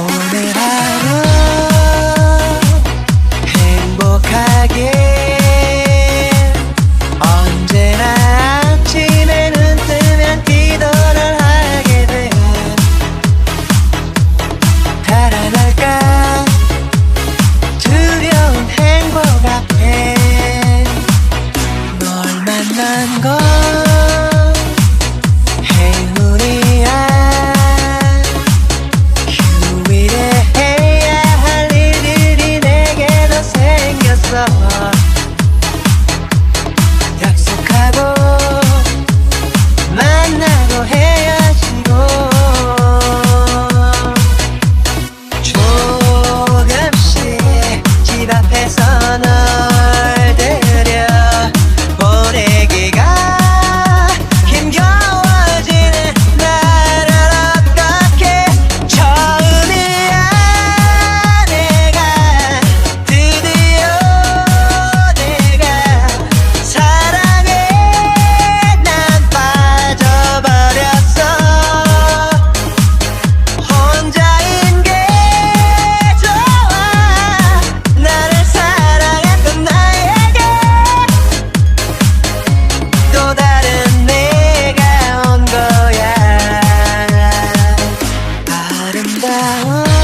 오늘 하루 행복하게 언제나 아침에 눈 뜨면 기도를 하게 돼. 달아날까? 두려운 행복 앞에 널 만난 건 down